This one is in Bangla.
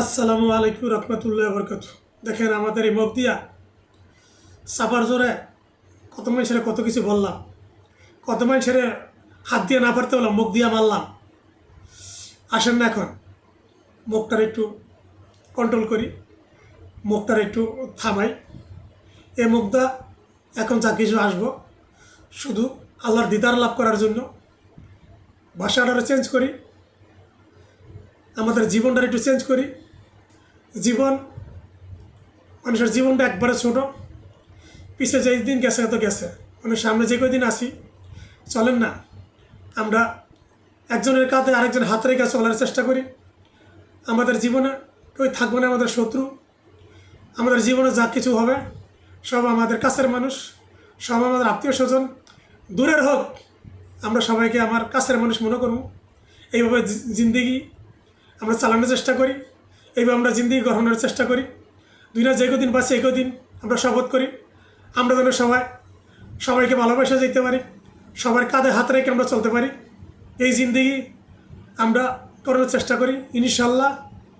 আসসালামু আলাইকুম রহমতুল্লাহ বরকত। দেখেন আমাদের এই মুখ দিয়া সাপার জোরে কত মানুষের কত কিছু বললাম। কত মানুষের হাত দিয়ে না পারতে বললাম মুখ দিয়া মারলাম। আসেন না এখন মুখটার একটু কন্ট্রোল করি। মুখটার একটু থামাই। এ মুখটা এখন যা কিছু আসব, শুধু আল্লাহর দিদার লাভ করার জন্য। ভাষাটা চেঞ্জ করি। আমাদের জীবনটা একটু চেঞ্জ করি। জীবন, মানুষের জীবনটা একবারে ছোট। পিছিয়ে যে দিন গেছে এত গেছে। মানে সামনে যে কদিন আসি চলেন না। আমরা একজনের কাঁধে আরেকজন হাত রেখে চলার চেষ্টা করি। আমাদের জীবনে কেউ থাকবে না আমাদের শত্রু। আমাদের জীবনে যা কিছু হবে, সব আমাদের কাছের মানুষ, সব আমাদের আত্মীয় স্বজন। দূরের হোক, আমরা সবাইকে আমার কাছের মানুষ মনে করব এইভাবে জিন্দেগি আমরা চালানোর চেষ্টা করি। এইভাবে আমরা জিন্দিগি গ্রহণের চেষ্টা করি। দুনিয়া যে কদিন বাঁচি একই দিন আমরা শপথ করি। আমরা যেন সবাই সবাইকে ভালোবাসা যেতে পারি। সবার কাঁধে হাত রেখে আমরা চলতে পারি। এই জিন্দিগি আমরা করার চেষ্টা করি। ইনশাল্লাহ